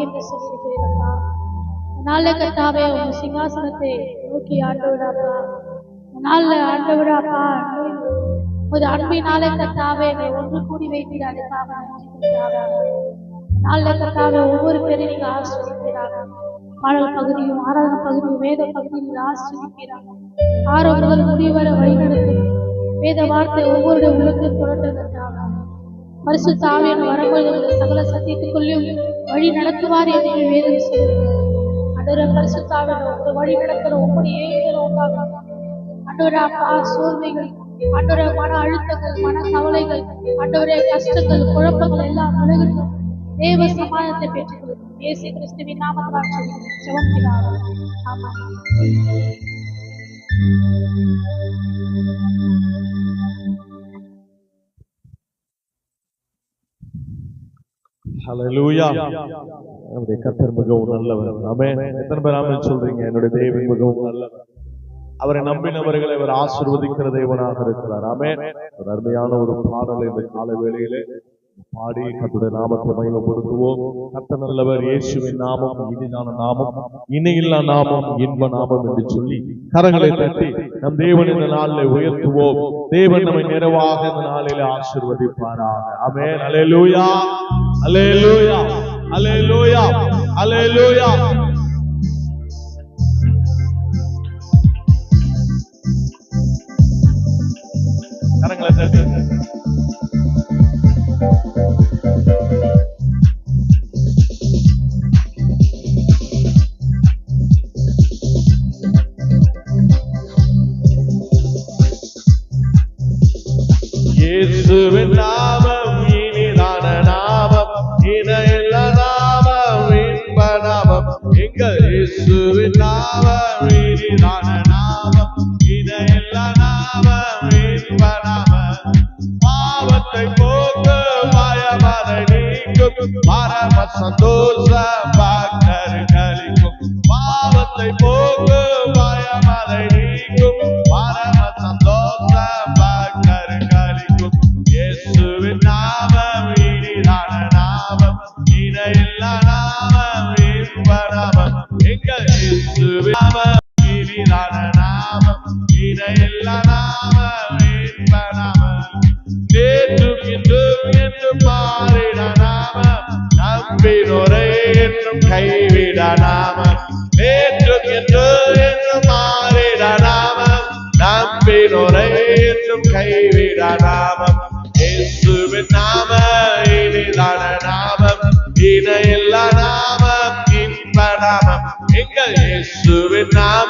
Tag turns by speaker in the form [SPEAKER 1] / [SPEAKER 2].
[SPEAKER 1] என்று சொல்லியிருக்கிறீர்களா அதனால கத்தாவே உங்க சிங்காசனத்தை நோக்கி ஆண்டவராப்பா நாள்ல ஆண்டவராப்பா ஒரு அன்பினால கத்தாவே ஒன்று கூடி வைத்தீர் அதுக்காக நன்றி கத்தாவே ஒவ்வொரு பேரையும் நீங்க ஆசிரியக்கிறாங்க பாடல் பகுதியும் ஆராதனை பகுதியும் வேத பகுதியும் நீங்க ஆசிரியக்கிறாங்க ஆரோ முதல் முடிவர வழிநடத்தும் வேத வார்த்தை ஒவ்வொருடைய உள்ளத்தில் புரட்டுகிறதாக பரிசு தாவியன் வரும்போது உள்ள சகல சத்தியத்துக்குள்ளும் வழி நடத்துவார் என்று வேதம் சொல்லுகிறது அன்றொரு பரிசு தாவியன் ஒரு வழி நடக்கிற ஒவ்வொரு ஏங்குதல் உண்டாக அன்றொரு அப்பா சோர்வைகள் அன்றொரு மன அழுத்தங்கள் மன கவலைகள் அன்றொரு கஷ்டங்கள் குழப்பங்கள் எல்லாம் விலகட்டும் தேவ சமாதானத்தை பெற்றுக்கொள்ளும் இயேசு கிறிஸ்துவின் நாமத்தால் சொல்லுகிறேன். ஜெபம் பிதாவே.
[SPEAKER 2] நம்முடைய கர்த்தர் மிகவும் நல்லவர். ஆமென். எத்தனை பேர் சொல்றீங்க? என்னுடைய தேவன் மிகவும் நல்லவர். அவரை நம்பினவர்களை அவர் ஆசிர்வதிக்கிற தேவனாக இருக்கிறார். ஆமே ஒரு அருமையான ஒரு பாடல் இந்த கால வேளையிலே பாடி கத்துடைய நாமத்தை மகிமைப்படுத்துவோம். கத்த நல்லவர். இயேசுவின் நாமம் இனிதான நாமம் இணையில்லா நாமம் இன்ப நாமம் என்று சொல்லி கரங்களை தட்டி நம் தேவன் இந்த நாளில் உயர்த்துவோம். தேவன் நம்மை நிறைவாக இந்த நாளில ஆசிர்வதிப்பார் அமே அல்லேலூயா அல்லேலூயா அல்லேலூயா அல்லேலூயா கரங்களை தட்டி இயேசுவின் இயேசுவின் நாமம் இனிதான நாமம் இணையில்ல நாமம் இன்ப பாவத்தை போக்கு மாயமதை நீக்கும் பரம சந்தோஷ பக்தர் கலிக்கும் பாவத்தை போக்கு மாயமதை நீக்கும் பரம சந்தோஷ இணையில்ல நாமம் நாமம் எங்கள் நாமம் இனிதான நாமம் இணையில்ல நாமம் நாமம் நேற்றும் இன்றும் மாறிட நாமம் என்றும் கைவிட நாமம் நேற்றும் மாறிட நாமம் என்றும் கைவிட நாமம் இயேசுவின் நாம இனிதான நாமம் இணைய எங்கள் இயேசுவின் நாம